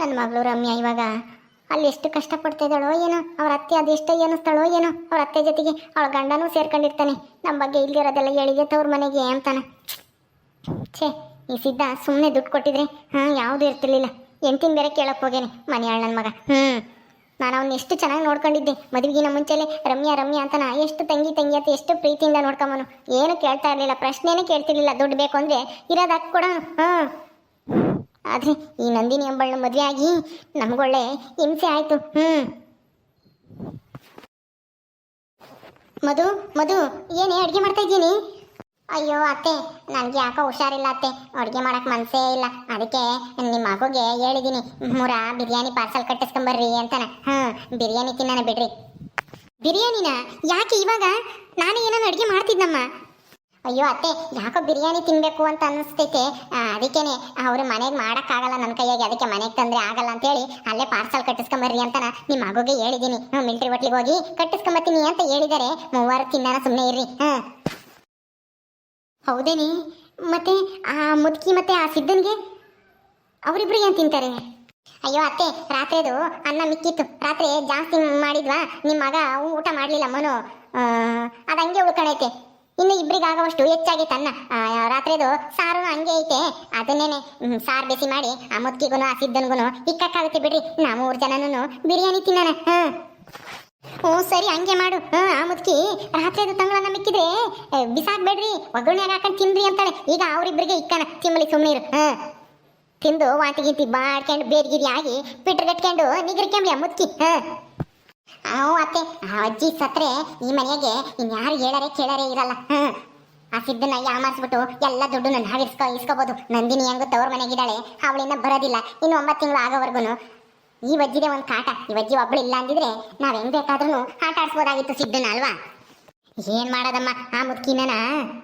ನನ್ನ ಮಗಳು ರಮ್ಯಾ ಇವಾಗ ಅಲ್ಲಿ ಎಷ್ಟು ಕಷ್ಟಪಡ್ತಾ ಇದ್ದಾಳೋ ಏನೋ, ಅವ್ರ ಅತ್ತೆ ಅದೆಷ್ಟು ಏನಿಸ್ತಾಳೋ ಏನೋ, ಅವ್ರ ಅತ್ತೆ ಜೊತೆಗೆ ಅವಳ ಗಂಡನೂ ಸೇರ್ಕೊಂಡಿರ್ತಾನೆ. ನಮ್ಮ ಬಗ್ಗೆ ಇಲ್ಲಿರೋದೆಲ್ಲ ಹೇಳಿದೆ ತವ್ರ ಮನೆಗೆ ಅಂತಾನೆ. ಛೇ, ಈ ಸಿದ್ಧ ಸುಮ್ಮನೆ ದುಡ್ಡು ಕೊಟ್ಟಿದ್ರೆ, ಹಾಂ, ಯಾವುದೂ ಇರ್ತಿರ್ಲಿಲ್ಲ. ಎಂಟಿನ ಬೇರೆ ಕೇಳಕ್ಕೆ ಹೋಗೇನೆ ಮನೆಯಾಳ ನನ್ನ ಮಗ. ಹ್ಞೂ ನಾನು ಅವ್ನು ಎಷ್ಟು ಚೆನ್ನಾಗಿ ನೋಡ್ಕೊಂಡಿದ್ದೆ. ಮದುವೆಗಿನ ಮುಂಚೆಲೆ ರಮ್ಯಾ ರಮ್ಯಾ ಅಂತನ ಎಷ್ಟು ತಂಗಿ ತಂಗಿ ಅಂತ ಎಷ್ಟು ಪ್ರೀತಿಯಿಂದ ನೋಡ್ಕೊಂಬನು. ಏನು ಕೇಳ್ತಾ ಇರಲಿಲ್ಲ, ಪ್ರಶ್ನೆನೇ ಕೇಳ್ತಿರ್ಲಿಲ್ಲ, ದುಡ್ಡು ಬೇಕು ಅಂದರೆ ಇರೋದು ಹಾಕಿ ಹ್ಞೂ ಆದರೆ ಈ ನಂದಿನಿ ಎಂಬಳನ್ನ ಮದುವೆ ಆಗಿ ನಮಗೊಳ್ಳೆ ಹಿಂಸೆ ಆಯ್ತು. ಹ್ಞೂ ಮಧು ಮಧು, ಏನೇ ಅಡುಗೆ ಮಾಡ್ತಾ ಇದ್ದೀನಿ? ಅಯ್ಯೋ ಅತ್ತೆ, ನನಗೆ ಯಾಕೋ ಹುಷಾರಿಲ್ಲ ಅತ್ತೆ. ಅಡುಗೆ ಮಾಡಕ್ ಮನಸ್ಸೇ ಇಲ್ಲ. ಅದಕ್ಕೆ ನಿಮ್ಮ ಮಗುಗೆ ಹೇಳಿದ್ದೀನಿ ಮೂರ, ಬಿರಿಯಾನಿ ಪಾರ್ಸಲ್ ಕಟ್ಟಿಸ್ಕೊಂಬರ್ರಿ ಅಂತಾನೆ. ಹಾಂ ಬಿರಿಯಾನಿ ತಿನ್ನಾನ ಬಿಡ್ರಿ. ಬಿರಿಯಾನಿನ? ಯಾಕೆ ಇವಾಗ? ನಾನು ಏನಾನ ಅಡುಗೆ ಮಾಡ್ತಿದ್ನಮ್ಮ? ಅಯ್ಯೋ ಅತ್ತೆ, ಯಾಕೋ ಬಿರಿಯಾನಿ ತಿನ್ನಬೇಕು ಅಂತ ಅನ್ನಿಸ್ತೈತೆ. ಅದಕ್ಕೇನೆ ಅವ್ರು ಮನೆಗೆ ಮಾಡೋಕ್ಕಾಗಲ್ಲ ನನ್ನ ಕೈಯಾಗೆ, ಅದಕ್ಕೆ ಮನೆಗೆ ತಂದರೆ ಆಗಲ್ಲ ಅಂತೇಳಿ ಅಲ್ಲೇ ಪಾರ್ಸಲ್ ಕಟ್ಟಿಸ್ಕೊಂಬರ್ರಿ ಅಂತ ನಿಮ್ಮ ಮಗುಗೆ ಹೇಳಿದ್ದೀನಿ ಹ್ಞೂ ಮಿಲ್ಟ್ರಿ ಹೋಟ್ಲಿಗೆ ಹೋಗಿ ಕಟ್ಟಿಸ್ಕೊಂಬತ್ತೀನಿ ಅಂತ ಹೇಳಿದರೆ. ಮೂವರು ತಿನ್ನಾನ ಸುಮ್ಮನೆ ಇರ್ರಿ. ಹಾಂ. ಹೌದೇನಿ? ಮತ್ತೆ ಆ ಮುದುಕಿ ಮತ್ತೆ ಆ ಸಿದ್ದನಿಗೆ? ಅವರಿಬ್ಬರು ಏನು ತಿಂತಾರೆ? ಅಯ್ಯೋ ಅತ್ತೆ, ರಾತ್ರಿದು ಅನ್ನ ಮಿಕ್ಕಿತ್ತು. ರಾತ್ರಿ ಜಾಸ್ತಿ ಮಾಡಿದ್ವಾ? ನಿಮ್ಮ ಮಗ ಊಟ ಮಾಡಲಿಲ್ಲ ಅಮ್ಮನು ಅದು ಹಂಗೆ ಉಳ್ಕೊಂಡೈತೆ ಇನ್ನು ಇಬ್ಬರಿಗಾಗುವಷ್ಟು ಹೆಚ್ಚಾಗಿ ತನ್ನ ರಾತ್ರಿದು ಸಾರು ಹಂಗೆ ಐತೆ. ಅದನ್ನೇನೆ ಸಾರು ಬಿಸಿ ಮಾಡಿ, ಆ ಮುದ್ಕಿಗೂ ಆ ಸಿದ್ದನ್ಗೂ ಇಕ್ಕಕ್ಕಾಗುತ್ತೆ ಬಿಡ್ರಿ. ನಾ ಮೂರು ಜನನೂ ಬಿರಿಯಾನಿ ತಿನ್ನೋಣ, ಹಾಂ. ಓ ಸರಿ, ಹಂಗೆ ಮಾಡು, ಹಾ, ಆ ಮುದ್ಕಿ ರಾತ್ರಿ ಅದು ತಂಗಳನ್ನ ಮಿಕ್ಕಿದ್ರೆ ಬಿಸಾಕ್ಬೇಡ್ರಿ. ಒಗ್ಗರಣೆ ಹಾಕೊಂಡು ತಿನ್ರಿ ಅಂತಾಳೆ. ಈಗ ಅವರಿಬ್ಬರಿಗೆ ಇಕ್ಕಣ ತಿಮ್ಮಲಿ ಸುಮ್ಮೀರ್ ಹಾಂ. ತಿಂದು ವಾಂತಿ ಗಿಂತಿ ಬಾಡ್ಕೊಂಡು ಬೇರ್ಗಿರಿ ಆಗಿ, ಪಿಟ್ರ್ ಕಟ್ಕೊಂಡು ನಿಗರ್ಕೊಂಬ್ಲಿ ಆ ಮುದ್ಕಿ, ಹಾಂ. ಅವು ಅತ್ತೆ. ಆ ಅಜ್ಜಿ ಸತ್ರೆ ಈ ಮನೆಗೆ ಇನ್ಯಾರು ಹೇಳರೆ ಕೇಳರೆ ಇರಲ್ಲ. ಆ ಸಿದ್ದನ್ನ ಯಾಮಾರಿಸ್ಬಿಟ್ಟು ಎಲ್ಲ ದುಡ್ಡು ನನ್ನ ಇಸ್ಕೊ ಇಸ್ಕೋಬೋದು. ನಂದಿನಿ ಹೆಂಗು ತವ್ರ ಮನೆಗಿದ್ದಾಳೆ. ಅವಳಿಂದ ಬರೋದಿಲ್ಲ. ಇನ್ನು ಒಂಬತ್ತು ತಿಂಗಳು ಆಗೋವರೆಗೂ ಈ ವಜ್ಜಿದೆ ಒಂದು ಕಾಟ. ಈ ವಜ್ಜಿ ಒಬ್ಳು ಇಲ್ಲ ಅಂದಿದ್ರೆ ನಾವ್ ಹೆಂಗ್ ಬೇಕಾದ್ರೂ ಆಟ ಸಿದ್ದನ ಅಲ್ವಾ? ಏನ್ ಮಾಡೋದಮ್ಮ ಆ ಮುದ್ಕಿನ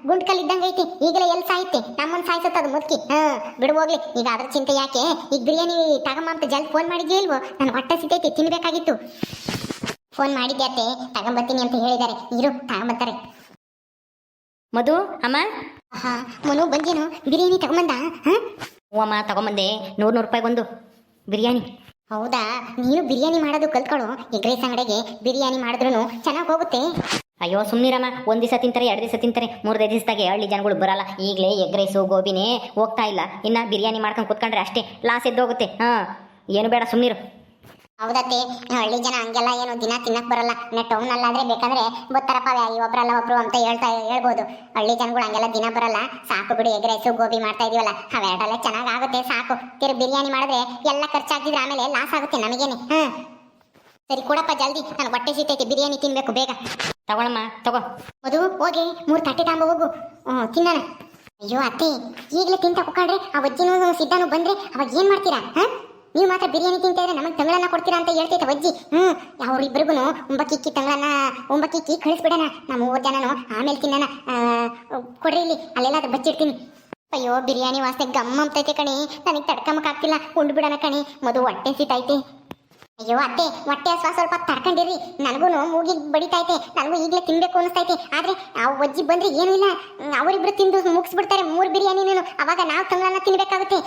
ಗುಂಡ್ಕಲ್ ಇದ್ದಂಗೆ ಐತಿ ಈಗಲೇ ಎಲ್ಲಿ ಸಾಯ್ತೆ? ನಮ್ಮನ್ ಸಾಯಿಸುತ್ತೆ ಅದು ಮುದ್ಕಿ. ಹಾ ಬಿಡು ಹೋಗ್ಲಿ. ಈಗ ಅದ್ರ ಚಿಂತೆ ಯಾಕೆ? ಈಗ ಬಿರಿಯಾನಿ ತಗಮ್ಮ ಅಂತ ಜಲ್ದಿ ಫೋನ್ ಮಾಡಿದ್ಯೇ ಇಲ್ವೋ? ನಾನು ಹೊಟ್ಟೆ ಸಿದ್ದೈತಿ ತಿನ್ಬೇಕಾಗಿತ್ತು. ಫೋನ್ ಮಾಡಿದ್ಯಾತೆ ತಗೊಂಬರ್ತೀನಿ ಅಂತ ಹೇಳಿದ್ದಾರೆ. ಇರು ತಗೊಂಬರ್ತಾರೆ. ಮಧು ಅಮ್ಮ? ಹಾ ಮನು ಬಂದೇನು. ಬಿರಿಯಾನಿ ತಗೊಂಬಂದ? ಹಾ? ಹ್ಞೂ ಅಮ್ಮ ತಗೊಂಬಂದೆ. ನೂರು ನೂರು ರೂಪಾಯಿ ಒಂದು ಬಿರಿಯಾನಿ. ಹೌದಾ? ನೀನು ಬಿರಿಯಾನಿ ಮಾಡೋದು ಕಲ್ತ್ಕೊಳ್ಳು ಎಗ್ ರೈಸ್ ಅಂಗಡಿಗೆ ಬಿರಿಯಾನಿ ಮಾಡಿದ್ರು ಚೆನ್ನಾಗಿ ಹೋಗುತ್ತೆ. ಅಯ್ಯೋ ಸುಮ್ಮನಿರಮ್ಮ ಒಂದು ದಿವಸ ತಿಂತಾರೆ ಎರಡು ದಿವಸ ತಿಂತಾರೆ. ಮೂರನೇ ದಿವಸದಾಗೆ ಹಳ್ಳಿ ಜನಗಳು ಬರಲ್ಲ. ಈಗಲೇ ಎಗ್ ರೈಸು ಗೋಬಿನೇ ಹೋಗ್ತಾ ಇಲ್ಲ. ಇನ್ನ ಬಿರಿಯಾನಿ ಮಾಡ್ಕೊಂಡು ಕುತ್ಕೊಂಡ್ರೆ ಅಷ್ಟೇ. ಲಾಸ್ ಎದ್ದೋಗುತ್ತೆ. ಹಾಂ. ಏನು ಬೇಡ ಸುಮ್ಮನಿರು ಹೌದತ್ತೆ ಹಳ್ಳಿ ಜನ ಹಂಗೆಲ್ಲ ಏನು ದಿನ ತಿನ್ನಕ್ ಬರಲ್ಲ. ಟೌನ್ ಅಲ್ಲಾದ್ರೆ ಬೇಕಂದ್ರೆ ಗೊತ್ತಾರಪ್ಪ ಈ ಒಬ್ರಲ್ಲ ಒಬ್ರು ಅಂತ ಹೇಳ್ತಾ ಹೇಳ್ಬೋದು. ಹಳ್ಳಿ ಜನಗಳು ಹಂಗೆಲ್ಲ ದಿನ ಬರಲ್ಲ. ಸಾಕು ಬಿಡಿ ಎಗ್ ರೈಸು ಗೋಬಿ ಮಾಡ್ತಾ ಇದೀವಲ್ಲ. ಅವೆರಡೆಲ್ಲ ಚೆನ್ನಾಗ್ ಆಗುತ್ತೆ ಸಾಕು. ತಿರು ಬಿರಿಯಾನಿ ಮಾಡಿದ್ರೆ ಎಲ್ಲ ಖರ್ಚಾಗ್ತಿದ್ರೆ ಆಮೇಲೆ ಲಾಸ್ ಆಗುತ್ತೆ ನಮಗೇನೆ. ಹ್ಮ್. ಸರಿ ಕೊಡಪ್ಪ ಜಲ್ದಿ ನಾನು ಹೊಟ್ಟೆ ಸಿಗ್ತೈತೆ ಬಿರಿಯಾನಿ ತಿನ್ಬೇಕು ಬೇಗ. ತಗೊಳಮ್ಮ ತಗೋ. ಮಧು ಹೋಗಿ ಮೂರು ತಟ್ಟೆ ತಾಂಬ ಹೋಗು. ಹ್ಞೂ ತಿನ್ನೋಣ. ಅಯ್ಯೋ ಅತ್ತೆ ಈಗಲೇ ತಿಂತ ಕುಕ್ಕಾಡ್ರೆ ಆ ಅಜ್ಜಿನೂ ಸಿದ್ಧನೂ ಬಂದ್ರೆ ಅವಾಗ ಏನ್ ಮಾಡ್ತೀರಾ ಹಾ ನೀವು ಮಾತ್ರ ಬಿರಿಯಾನಿ ತಿಂತಾ ಇದ್ರೆ ನಮಗೆ ತಂಗಳನ್ನ ಕೊಡ್ತೀರಾ ಅಂತ ಹೇಳ್ತೈತೆ ಅಜ್ಜಿ. ಹ್ಮ್ ಅವ್ರಿಬ್ರಿಗೂ ಒಂಬಕ್ಕಿಕ್ಕಿ ತಂಗಳನ್ನ ಒಂಬಕ್ಕಿಕ್ಕಿ ಕಳಿಸ್ಬಿಡೋಣ. ನಮ್ಮ ಮೂರು ಜನನು ಆಮೇಲೆ ತಿನ್ನೋಣ. ಕೊಡ್ರಿ ಇಲ್ಲಿ, ಅಲ್ಲೆಲ್ಲ ಬಚ್ಚಿಡ್ತೀನಿ. ಅಯ್ಯೋ, ಬಿರಿಯಾನಿ ವಾಸನೆ ಗಮ್ಮ ಅಂತೈತೆ ಕಣಿ. ನನಗೆ ತಡ್ಕಮಕ್ಕಾಗ್ತಿಲ್ಲ ಉಂಡ್ಬಿಡೋಣ ಕಣಿ. ಮಧು ಹೊಟ್ಟೆ ಸಿತೈತೆ ಅಯ್ಯೋ ಅತ್ತೆ, ಹೊಟ್ಟೆ ಸ್ವಲ್ಪ ಸ್ವಲ್ಪ ತರ್ಕೊಂಡಿರಿ. ನನಗೂ ಮೂಗಿಗೆ ಬಡಿತೈತೆ ನನಗೂ ಈಗಲೇ ತಿನ್ಬೇಕು ಅನಿಸ್ತೈತೆ. ಆದ್ರೆ ಆ ಒಜ್ಜಿ ಬಂದ್ರೆ ಏನೂ ಇಲ್ಲ. ಅವರಿಬ್ರು ತಿಂದು ಮುಗಿಸ್ಬಿಡ್ತಾರೆ ಮೂರು ಬಿರಿಯಾನಿನೂ ಅವಾಗ ನಾವು ತಂಗಳನ್ನ ತಿನ್ಬೇಕಾಗುತ್ತೆ.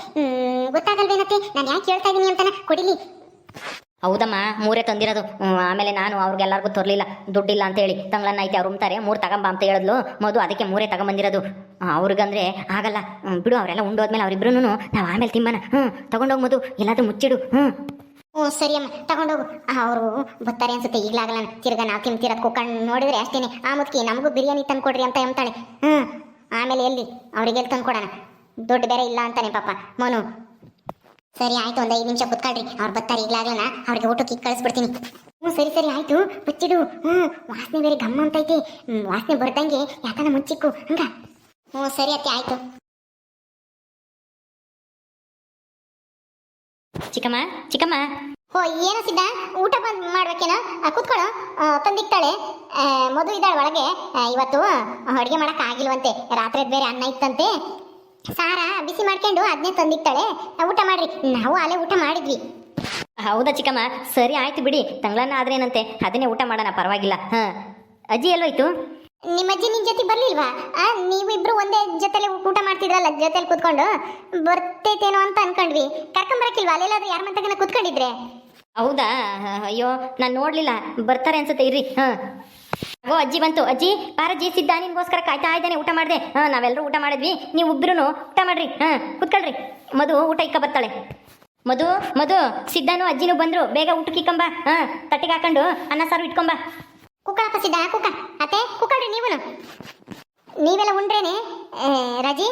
ಗೊತ್ತಾಗಲ್ವೇನತ್ತೆ? ನಾನು ಯಾಕೆ ಹೇಳ್ತಾ ಇದ್ದೀನಿ ಅಂತಾನ? ಕೊಡಿಲಿ. ಹೌದಮ್ಮ, ಮೂರೇ ತಂದಿರೋದು. ಆಮೇಲೆ ನಾನು ಅವ್ರಿಗೆಲ್ಲರಿಗೂ ತರಲಿಲ್ಲ. ದುಡ್ಡಿಲ್ಲ ಅಂತ ಹೇಳಿ ತಂಗಳನ್ನ ಐತೆ, ಅವ್ರು ಉಣ್ತಾರೆ ಮೂರು ತಗೊಂಬ ಅಂತ ಹೇಳಿದ್ಲು. ಮೊದಲು ಅದಕ್ಕೆ ಮೂರೇ ತಗೊಂಬಂದಿರೋದು. ಅವ್ರಿಗಂದ್ರೆ ಆಗಲ್ಲ. ಬಿಡು, ಅವರೆಲ್ಲ ಉಂಡೋದ್ಮೇಲೆ ಅವರಿಬ್ರು ನಾವು ಆಮೇಲೆ ತಿಂಬನ. ಹ್ಞೂ ತಗೊಂಡೋಗಿ ಮದು. ಎಲ್ಲಾದ್ರೂ ಮುಚ್ಚಿಡು. ಹ್ಞೂ ಹ್ಞೂ, ಸರಿ ಅಮ್ಮ ತಗೊಂಡೋಗು ಅವರು ಬರ್ತಾರೆ ಅನ್ಸುತ್ತೆ. ಈಗಲಾಗಲ್ಲ. ತಿರ್ಗ ನಾವು ತಿಂತಿರೋದು ಕುಕ್ಕಣ್ ನೋಡಿದ್ರೆ ಅಷ್ಟೇನೆ. ಆ ಮುದ್ಕಿ, ನಮಗೂ ಬಿರಿಯಾನಿ ತಂದ್ಕೊಡ್ರಿ ಅಂತ ಎಂತಾಳೆ ಹ್ಞೂ, ಆಮೇಲೆ ಎಲ್ಲಿ? ಅವ್ರಿಗೆ ಎಲ್ಲಿ ತಂದ್ಕೊಡೋಣ? ದುಡ್ಡು ಬೇರೆ ಇಲ್ಲ ಅಂತಾನೆ ಪಾಪ. ಮೋನು. ಸರಿ, ಆಯ್ತು, ಒಂದು ಐದು ನಿಮಿಷ ಕುತ್ಕೊಳ್ರಿ. ಅವ್ರು ಬರ್ತಾರೆ ಈಗಲಾಗಲ್ಲ ಅವ್ರಿಗೆ ಊಟಕ್ಕೆ ಈಗ ಕಳಿಸ್ಬಿಡ್ತೀನಿ. ಹ್ಞೂ, ಸರಿ ಸರಿ, ಆಯ್ತು. ಬಚ್ಚಿಡು ಹ್ಞೂ, ವಾಸನೆ ಬೇರೆ ಗಮ್ಮ ಅಂತೈತಿ ವಾಸನೆ ಬರ್ದಂಗೆ ಯಾಕಂದ್ರೆ ಮುಚ್ಚಿಕ್ಕು? ಹಂಗ? ಹ್ಞೂ, ಸರಿ, ಅತ್ತೆ, ಆಯ್ತು. ಚಿಕ್ಕಮ್ಮ ಚಿಕ್ಕಮ್ಮ. ಹೋ ಏನು ಸಿದ್ಧ? ಊಟ ಬಂದ್ ಮಾಡ್ಬೇಕೇನೋ? ಕೂತ್ಕೊಳ್ಳೋ ತಂದಿಕ್ತಾಳೆ. ಮಧು ಇದ್ದಾಳೆ ಒಳಗೆ. ಇವತ್ತು ಅಡುಗೆ ಮಾಡಕ್ ಆಗಿಲ್ವಂತೆ. ರಾತ್ರಿ ಬೇರೆ ಅನ್ನ ಇತ್ತಂತೆ. ಸಾರ ಬಿಸಿ ಮಾಡ್ಕೊಂಡು ಅದನ್ನೇ ತಂದಿಕ್ತಾಳೆ. ಊಟ ಮಾಡ್ರಿ. ನಾವು ಅಲ್ಲೇ ಊಟ ಮಾಡಿದ್ವಿ. ಹೌದಾ ಚಿಕ್ಕಮ್ಮ? ಸರಿ ಆಯ್ತು ಬಿಡಿ. ತಂಗ್ಳನ್ನ ಆದ್ರೇನಂತೆ. ಅದನ್ನೇ ಊಟ ಮಾಡೋಣ ಪರವಾಗಿಲ್ಲ. ಹಾಂ. ಅಜ್ಜಿ ಎಲ್ಲೋಯ್ತು? ನಿಮ್ಮ ಅಜ್ಜಿ ನಿನ್ ಜೊತೆ ಬರ್ಲಿಲ್ವಾ? ನೀವಿಬ್ರು ಒಂದೇ ಜೊತೆಲಿ ಊಟ ಮಾಡ್ತಿದ್ರಲ್ಲ, ಜೊತೆಲಿ ಕೂತ್ಕೊಂಡು? ಬರ್ತೈತೇನೋ ಅಂತ ಅನ್ಕೊಂಡ್ವಿ. ಕರ್ಕೊಂಬರಕ್ಕಿಲ್ವಾ ಅಲ್ಲೆಲ್ಲಾದ್ರೂ ಯಾರ ಮಂತಗನ ಕುತ್ಕೊಂಡಿದ್ರೆ? ಹೌದಾ? ಅಯ್ಯೋ, ನಾನು ನೋಡ್ಲಿಲ್ಲ. ಬರ್ತಾರೆ ಅನ್ಸುತ್ತೆ. ಇರ್ರಿ. ಹಾಂ. ಓ, ಅಜ್ಜಿ ಬಂತು. ಅಜ್ಜಿ ಪಾರಜ್ಜಿ ಸಿದ್ಧ ನಿನ್ಗೋಸ್ಕರ ಕಾಯ್ತಾ ಇದ್ದಾನೆ. ಊಟ ಮಾಡಿದೆ. ಹಾಂ ನಾವೆಲ್ಲರೂ ಊಟ ಮಾಡಿದ್ವಿ. ನೀವು ಇಬ್ರು ಊಟ ಮಾಡ್ರಿ. ಹಾಂ, ಕುತ್ಕೊಳ್ರಿ. ಮಧು ಊಟ ಇಕ್ಕ ಬರ್ತಾಳೆ. ಮಧು ಮಧು, ಸಿದ್ಧನು ಅಜ್ಜಿನೂ ಬಂದ್ರು. ಬೇಗ ಊಟಕ್ಕೆ ಇಕ್ಕಂಬ. ಹಾಂ, ತಟ್ಟಿಗೆ ಹಾಕೊಂಡು ಅನ್ನ ಸಾರು ಇಟ್ಕೊಂಬ. ಕುಕ್ಕಳಪ್ಪ ಸಿದ್ಧ ಕುಕ್ಕ. ಅತ್ತೆ, ಕುಕ್ಕಳ್ರಿ ನೀವು ನೀವೆಲ್ಲ ಉಂಡ್ರೇನೆ ರಜಿ?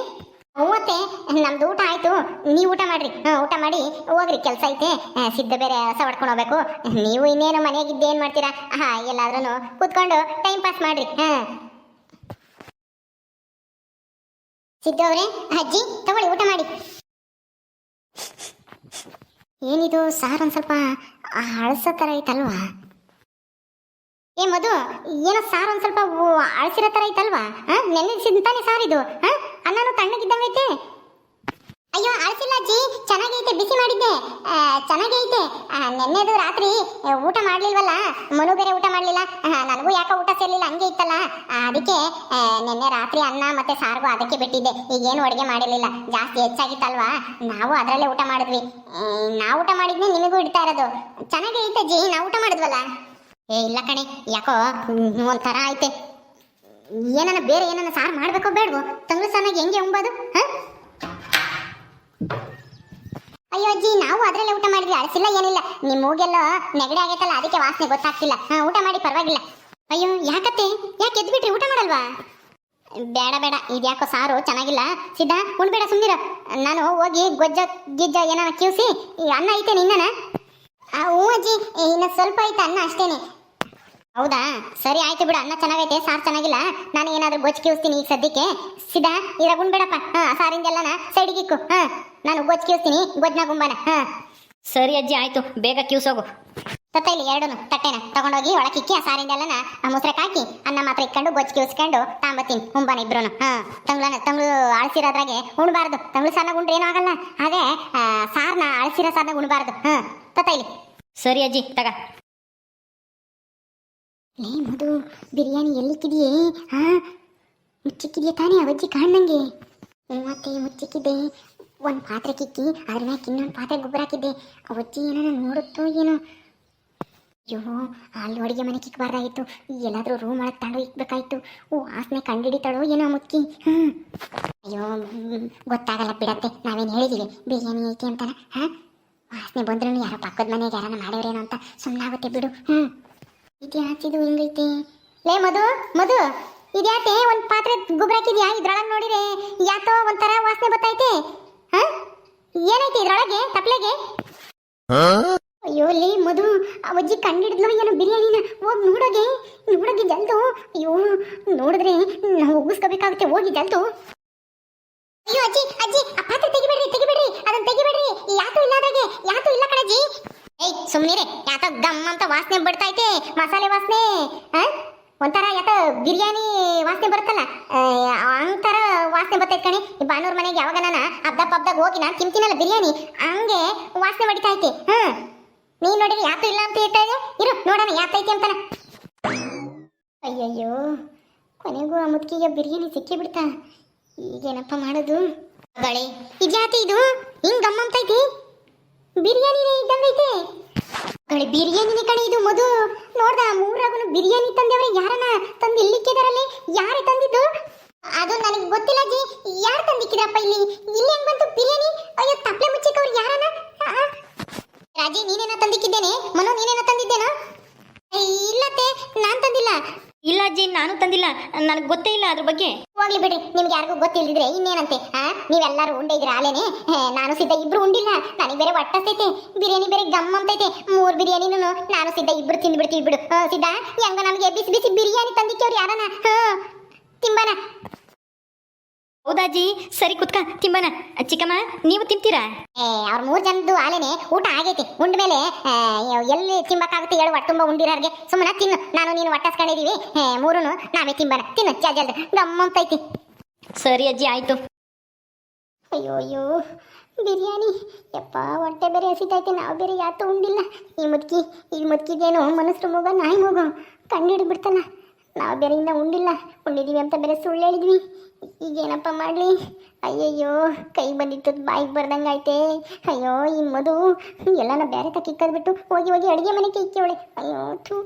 ಮೂವತ್ತೆ ನಮ್ದು ಊಟ ಆಯ್ತು. ನೀವು ಊಟ ಮಾಡ್ರಿ. ಊಟ ಮಾಡಿ ಹೋಗ್ರಿ. ಕೆಲಸ ಐತೆ. ಸಿದ್ಧ ಬೇರೆ ಹಸ ಹೊಡ್ಕೊಂಡು ಹೋಗ್ಬೇಕು. ನೀವು ಇನ್ನೇನು ಮನೆಯಾಗಿದ್ದು ಏನು ಮಾಡ್ತೀರಾ? ಹಾ ಎಲ್ಲಾದ್ರೂ ಕೂತ್ಕೊಂಡು ಟೈಮ್ ಪಾಸ್ ಮಾಡ್ರಿ. ಹಾ. ಸಿದ್ಧ ಅವ್ರೆ, ಅಜ್ಜಿ, ತಗೊಳ್ಳಿ, ಊಟ ಮಾಡಿ. ಏನಿದು? ಸಾರ್ ಒಂದು ಸ್ವಲ್ಪ ಅಳಸೋ ಥರ ಐತಲ್ವಾ? ಏ ಮಧು, ಏನೋ ಸಾರ್ ಒಂದ್ ಸ್ವಲ್ಪ ಅಳಸಿರೋ ತರ ಐತಲ್ವಾ? ನೆನೆಸಿದ ತಾನೇ ಸಾರಿದು ಹಾ? ಅನ್ನನು ತಣ್ಣಗಿದ್ದಂಗೈತೆ ಅಯ್ಯೋ, ಅಳಸಿಲ್ಲ ಅಜ್ಜಿ, ಚೆನ್ನಾಗೈತೆ, ಬಿಸಿ ಮಾಡಿದ್ದೆ. ಚೆನ್ನಾಗೈತೆ. ನೆನ್ನೆದು ರಾತ್ರಿ ಊಟ ಮಾಡ್ಲಿಲ್ವಲ್ಲ? ಮನು ಬೇರೆ ಊಟ ಮಾಡ್ಲಿಲ್ಲ. ನನಗೂ ಯಾಕೋ ಊಟ ಸೇರ್ಲಿಲ್ಲ, ಹಂಗೆ ಇತ್ತಲ್ಲ? ಅದಕ್ಕೆ ನೆನ್ನೆ ರಾತ್ರಿ ಅನ್ನ ಮತ್ತೆ ಸಾರ್ಗೂ ಅದಕ್ಕೆ ಬಿಟ್ಟಿದ್ದೆ. ಈಗೇನು ಅಡುಗೆ ಮಾಡಿರಲಿಲ್ಲ. ಜಾಸ್ತಿ ಹೆಚ್ಚಾಗಿತ್ತಲ್ವಾ? ನಾವು ಅದರಲ್ಲೇ ಊಟ ಮಾಡಿದ್ವಿ. ನಾವು ಊಟ ಮಾಡಿದ್ನೆ ನಿಮಗೂ ಇಡ್ತಾ ಇರೋದು. ಚೆನ್ನಾಗೈತೆ ಅಜ್ಜಿ, ನಾವು ಊಟ ಮಾಡಿದ್ವಲ್ಲ? ಏ, ಇಲ್ಲ ಕಣೆ, ಯಾಕೋ ಒಂಥರ ಐತೆ. ಏನನ್ನ ಬೇರೆ ಏನನ್ನ ಸಾರು ಮಾಡ್ಬೇಕೋ ಬೇಡವೋ? ತಂಗ್ಳು ಸಣ್ಣಗೆ ಹೆಂಗೆ ಉಂಬೋದು ಅಯ್ಯೋ ಅಜ್ಜಿ, ನಾವು ಅದರಲ್ಲೇ ಊಟ ಮಾಡಿದ್ವಿ ಅಳಿಸಿಲ್ಲ ಏನಿಲ್ಲ. ನಿಮ್ಮ ಮೂಗೆಲ್ಲ ನೆಗಡಿ ಆಗೈತಲ್ಲ, ಅದಕ್ಕೆ ವಾಸನೆ ಗೊತ್ತಾಗ್ತಿಲ್ಲ. ಹಾ, ಊಟ ಮಾಡಿ, ಪರವಾಗಿಲ್ಲ. ಅಯ್ಯೋ, ಯಾಕತ್ತೆ? ಯಾಕೆ ಎದ್ಬಿಟ್ರಿ ಊಟ ಮಾಡಲ್ವಾ? ಬೇಡ ಬೇಡ, ಇದ್ಯಾಕೋ ಸಾರು, ಚೆನ್ನಾಗಿಲ್ಲ. ಸಿದ್ಧ, ಉಣ್ಬೇಡ ಸುಮ್ಮನಿರ ನಾನು ಹೋಗಿ ಗೊಜ್ಜ, ಗಿಜ್ಜ ಏನಾನ ಕಿವ್ಸಿ, ಈ ಅನ್ನ ಐತೆ ನಿನ್ನನ ಹ್ಞೂ ಅಜ್ಜಿ, ಇನ್ನು ಸ್ವಲ್ಪ ಐತೆ ಅನ್ನ ಅಷ್ಟೇನೆ. ಹೌದಾ? ಸರಿ ಆಯ್ತು ಬಿಡು ಅನ್ನ ಚೆನ್ನಾಗೈತೆ ಸಾರ್ ಚೆನ್ನಾಗಿಲ್ಲ. ನಾನು ಏನಾದ್ರೂ ಗೊಚ್ಚಿಗೆ ಉಸ್ತೀನಿ ಈಗ ಸದ್ಯಕ್ಕೆ. ಸಿದಾ ಇದ್ರಾಗ ಉಣ್ಬೇಡಪ್ಪ ಹಾ ಸಾರಿಂದೆಲ್ಲನ ಸೈಡಿಗೆ ಇಕ್ಕು. ಹಾ ನಾನು ಗೊಜ್ಜು ಉಸ್ತೀನಿ ಗೊಜ್ಜನ ಗುಂಬನ. ಹಾ. ಸರಿ ಅಜ್ಜಿ ಆಯ್ತು. ಬೇಗ ಕ್ಯೂಸೋಗು ತತ್ತ ಇಲ್ಲಿ ಎರಡೂ ತಟ್ಟೆನ. ತಗೊಂಡೋಗಿ ಒಳಕಿಕ್ಕಿ ಆ ಸಾರಿಂದೆಲ್ಲನ ಆ ಮೊಸರಕ್ಕೆ ಹಾಕಿ ಅನ್ನ ಮಾತ್ರ ಇಟ್ಕೊಂಡು ಗೊಜ್ಜು ಉಸ್ಕೊಂಡು ತಾಂಬತ್ತೀನಿ ಹುಂಬನ ಇಬ್ರು ಹಾ ತಂಗ್ಳನ ತಂಗ್ಳು ಆಳ್ಸಿರೋದ್ರಾಗೆ ಉಣ್ಬಾರ್ದು. ತಂಗ್ಳು ಸಣ್ಣ ಉಂಡ್ರೆ ಏನೂ ಆಗಲ್ಲ. ಹಾಗೆ ಆ, ಸಾರ್ನ ಆಳ್ಸಿರೋ ಸಾರ್ನ ಉಣ್ಬಾರ್ದು. ಹಾ ತತ್ತ ಇಲ್ಲಿ. ಸರಿ ಅಜ್ಜಿ ತಗ. ಲೇ ಮಧು ಬಿರಿಯಾನಿ ಎಲ್ಲಿಕ್ಕಿದೆಯೇ? ಹಾ ಮುಚ್ಚಿಕ್ಕಿದೆಯಾ ತಾನೇ ಅವಜ್ಜಿ ಕಾಣ್ದಂಗೆ ಮತ್ತೆ ಮುಚ್ಚಿಕ್ಕಿದ್ದೆ. ಒಂದು ಪಾತ್ರೆ ಕಿಕ್ಕಿ, ಅದ್ರ ಮ್ಯಾಕೆ ಇನ್ನೊಂದು ಪಾತ್ರೆ ಗೊಬ್ಬರ ಹಾಕಿದ್ದೆ. ಅವಜ್ಜಿ ಏನೋ ನೋಡುತ್ತೋ ಏನೋ? ಅಯ್ಯೋ ಅಲ್ಲಿ ಅಡುಗೆ ಮನೆ ಕಿಕ್ಕಬಾರ್ದಾಗಿತ್ತು ಎಲ್ಲಾದರೂ ರೂಮ್ ಒಳಗೆ ತಗೊಂಡು ಇಕ್ಬೇಕಾಯ್ತು. ಓ ಆಸನೆ ಕಂಡಿಡಿತಾಳೋ ಏನೋ ಮುಚ್ಚಿ ಹ್ಞೂ ಅಯ್ಯೋ ಗೊತ್ತಾಗಲ್ಲ ಬಿಡತ್ತೆ. ನಾವೇನು ಹೇಳಿದ್ದೀವಿ ಬಿರಿಯಾನಿ ಐತಿ ಅಂತಾನ? ಹಾಂ? ವಾಸನೆ ಬಂದ್ರೂ ಯಾರೋ ಪಕ್ಕದ ಮನೆಗೆ ಯಾರನ್ನ ಮಾಡ್ಯಾರೇನೋ ಅಂತ ಸುಮ್ಮನಾಗುತ್ತೆ ಬಿಡು. ಹ್ಞೂ ಇದ್ಯಾತಿದು ಹಿಂಗೈತಿ ಲೇ ಮಧು ಮಧು ಇದ್ಯಾತೆ ಒಂದು ಪಾತ್ರೆ ಗೊಬ್ಬರ ಹಾಕಿದ್ಯಾ? ಇದ್ರೊಳಗೆ ನೋಡಿರೆ ಯಾತೋ ಒಂಥರ ವಾಸನೆ ಬರ್ತೈತೆ ಹ? ಏನೈತೆ ಇದ್ರೊಳಗೆ ತಪ್ಲೆಗೆ? ಅಯ್ಯೋ ಲೇ ಮಧು ಆ ಅಜ್ಜಿ ಕಂಡಿಡಿದ್ಲು ಏನೋ ಬಿರಿಯಾನಿನ? ಹೋಗಿ ನೋಡೋಗೆ ನೋಡೋಗೆ ಜಲ್ದು. ಅಯ್ಯೋ ನೋಡಿದ್ರೆ ನಾವು ಒಗ್ಗಿಸ್ಕೋಬೇಕಾಗುತ್ತೆ ಹೋಗಿ ಜಲ್ದು. ಅಯ್ಯೋ ಅಜ್ಜಿ ಅಜ್ಜಿ ಆ ಪಾತ್ರೆ ತೆಗಿಬೇಡ್ರಿ ತೆಗಿಬೇಡ್ರಿ. ಅದನ್ನ ತೆಗಿಬೇಡ್ರಿ. ಯಾತೋ ಇಲ್ಲದಾಗೆ ಯಾತೋ ಇಲ್ಲ ಕಣಜ್ಜಿ. ಏಯ್ ಸುಮ್ಮನೆ ಯಾತೋ ಗಮ್ ವಾಸನೆ ಬಿಡ್ತೈತೆ ಮಸಾಲೆ ವಾಸನೆ? ಒಂಥರ ಯಾತ ಬಿರಿಯಾನಿ ವಾಸನೆ ಬರುತ್ತಲ್ಲ ಅಂತರ ವಾಸನೆ ಬರ್ತೈತೆ ಕಣೆ. ಬಾನೂರ್ ಮನೆಗೆ ಯಾವಾಗ ನಾನು ಹಬ್ಬ ಪಬ್ದಾಗ ಹೋಗಿ ನಾನು ತಿಂತೀನಲ್ಲ ಬಿರಿಯಾನಿ, ಹಂಗೆ ವಾಸನೆ ಹೊಡಿತಾ ಐತೆ ಹಾ ನೀನ್ ನೋಡಿದ್ರೆ ಯಾತು ಇಲ್ಲ ಅಂತ ಹೇಳ್ತಾ ಇದೆ ಇರು, ನೋಡೋಣ ಯಾತೈತೆ ಅಂತಾನ. ಅಯ್ಯಯ್ಯೋ, ಕೊನೆಗೂ ಆ ಬಿರಿಯಾನಿ ಸಿಕ್ಕಿ ಬಿಡ್ತಾ. ಈಗೇನಪ್ಪ ಮಾಡೋದು? ಗಳೇ ಇದ್ಯಾತಿ ಇದು? ಹಿಂಗ್ ಗಮ್ಮಂತೈತಿ ಬಿರಿಯಾನಿನೇ ಇದ್ದಂಗೈತೆ. ಕಳೆ ಬಿರಿಯಾನಿನೇ ಕಣೆ ಇದು ಮಧು ನೋಡ್ದ, ಮೂರಾಗನು ಬಿರಿಯಾನಿ ತಂದೆವ್ರೆ ಯಾರನ್ನ ತಂದು ಇಲ್ಲಿಕ್ಕಿದಾರಲ್ಲಿ? ಯಾರೇ ತಂದಿದ್ದು? ಅದು ನನಗೆ ಗೊತ್ತಿಲ್ಲ ಜಿ ಯಾರು ತಂದಿಕ್ಕಿದಪ್ಪ ಇಲ್ಲಿ? ಇಲ್ಲಿ ಹೆಂಗ್ ಬಂತು ಬಿರಿಯಾನಿ? ಅಯ್ಯೋ, ತಪ್ಲೆ ಮುಚ್ಚಿಕವ್ರು ಯಾರನ್ನ. ರಾಜಿ, ನೀನೇನ ತಂದಿಕ್ಕಿದ್ದೇನೆ? ಮನು, ನೀನೇನ ತಂದಿದ್ದೇನೋ? ಇಲ್ಲತ್ತೆ ನಾನ್ ತಂದಿಲ್ಲ. ಇಲ್ಲ ಅಜ್ಜಿ, ನಾನು ತಂದಿಲ್ಲ. ನನಗೆ ಗೊತ್ತೇ ಇಲ್ಲ ಅದ್ರ ಬಗ್ಗೆ. ಹೋಗ್ಲಿ ಬಿಡಿ ನಿಮ್ಗೆ ಯಾರಿಗೂ ಗೊತ್ತಿಲ್ದಿದ್ರೆ ಇನ್ನೇನಂತೆ? ಆ? ನೀವೆಲ್ಲರೂ ಉಂಡೆ ಇದ್ರ ಆಲೇನೆ? ನಾನು ಸಿದ್ಧ ಇಬ್ರು ಉಂಡಿಲ್ಲ. ನನಗೆ ಬೇರೆ ಒಟ್ಟಸ್ತೈತೆ ಬಿರಿಯಾನಿ ಬೇರೆ ಗಮ್ ಅಂತೈತೆ ಮೂರ್ ಬಿರಿಯಾನಿನೂ ನಾನು ಸಿದ್ಧ ಇಬ್ರು ತಿಂದ್ಬಿಡ್ತೀವಿ ಬಿಡು. ಸಿದ್ಧ? ಹೆಂಗ ನಮಗೆ ಬಿಸಿ ಬಿಸಿ ಬಿರಿಯಾನಿ ತಂದಿಕ್ಕವ್ರು ಯಾರನ? ಹಾ, ತಿಂಬನ? ಹೌದಾ ಅಜ್ಜಿ ಸರಿ ಕುತ್ಕ ತಿಂಬನ ಚಿಕ್ಕಮ್ಮ ನೀವು ತಿಂತೀರಾ? ಏ ಅವ್ರ ಮೂರ್ ಜನದ್ದು ಆಲೇನೆ ಊಟ ಆಗೈತಿ. ಉಂಡ ಮೇಲೆ ಎಲ್ಲಿ ತಿಂಬಕ್ಕಾಗುತ್ತೆ ಹೇಳು ಹೊಟ್ಟೆ ತುಂಬ ಉಂಡಿರೋರ್ಗೆ. ಸುಮ್ಮನೆ ತಿನ್ನು. ನಾನು ನೀನು ಹೊಟ್ಟಸ್ಕೊಂಡಿದೀವಿ ಮೂರುನು ನಾವೇ ತಿಂಬನ ತಿನ್ನು ಜಲ್ ಗಮ್ ಗಮ್ಮಂತೈತಿ ಸರಿ ಅಜ್ಜಿ ಆಯ್ತು. ಅಯ್ಯೋ ಅಯ್ಯೋ ಬಿರಿಯಾನಿ. ಯಪ್ಪ ಹೊಟ್ಟೆ ಬೇರೆ ಹಸಿತೈತೆ ನಾವು ಬೇರೆ ಯಾತು ಉಂಡಿಲ್ಲ. ಈ ಮುದ್ಕಿ ಈ ಮುದ್ಕಿಗೇನು ಮನಸ್ಸು ಮುಗ ನಾಯಿ ಮಗು. ಕಣ್ಣು ಹಿಡಿದ್ಬಿಡ್ತಾನ ನಾವು ಬೇರೆ ಉಂಡಿಲ್ಲ. ಉಂಡಿದೀವಿ ಅಂತ ಬೇರೆ ಸುಳ್ಳು ಹೇಳಿದ್ವಿ. ಈಗೇನಪ್ಪ ಮಾಡಲಿ? ಅಯ್ಯಯ್ಯೋ, ಕೈ ಬಂದಿತ್ತು, ಬಾಯಿಗೆ ಬರ್ದಂಗಾಯ್ತೆ ಅಯ್ಯೋ, ಈ ಮಧು. ಎಲ್ಲನ ಬೇರೆ ತಕ್ಕಿಕ್ಕದ್ಬಿಟ್ಟು ಹೋಗಿ ಹೋಗಿ ಅಡುಗೆ ಮನೆಗೆ ಇಕ್ಕವಳೆ ಅಯ್ಯೋ, ಥೂ.